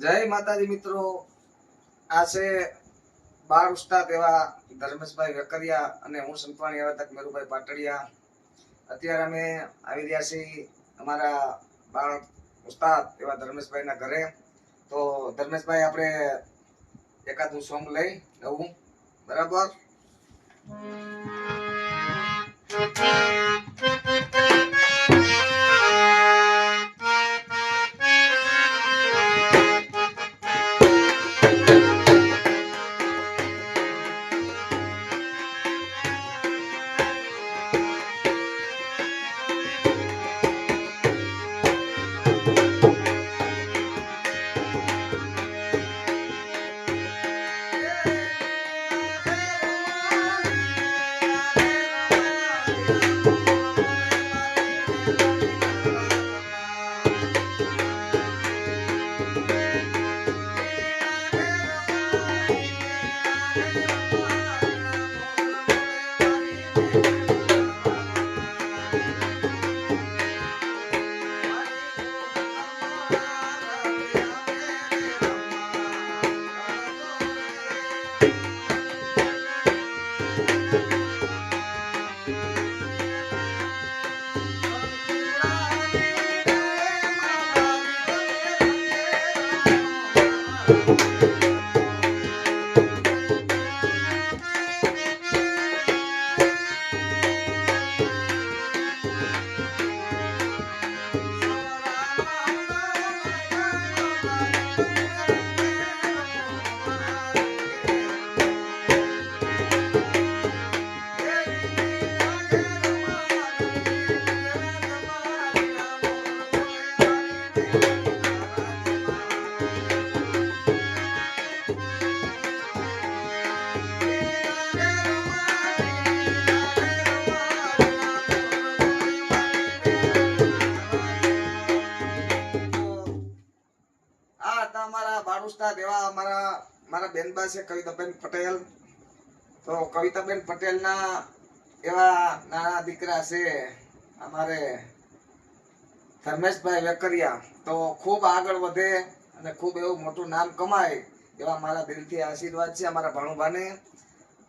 જય માતાજી મિત્રો. આ છે બાળ ઉસ્તાદ એવા ધર્મેશભાઈ વેકરિયા અને હું સંતવાણી એવા તક મેરુભાઈ પાટડિયા. અત્યારે અમે આવી રહ્યા છીએ અમારા બાળ ઉસ્તાદ એવા ધર્મેશભાઈના ઘરે. તો ધર્મેશભાઈ, આપણે એકાદું સોંગ લઈ લઉં. બરાબર? આ હતા અમારા બારુસ્તા એવા અમારા, મારા બેનબા છે કવિતાબેન પટેલ. તો કવિતાબેન પટેલના એવા નાના દીકરા છે અમારે ધર્મેશભાઈ વેકરિયા. તો ખૂબ આગળ વધે અને ખૂબ એવું મોટું નામ કમાય એવા મારા દિલથી આશીર્વાદ છે અમારા ભાણુભાને.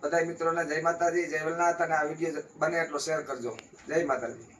બધા મિત્રોને જય માતાજી, જય વલનાથ અને આ વીડિયો બને એટલો શેર કરજો. જય માતાજી.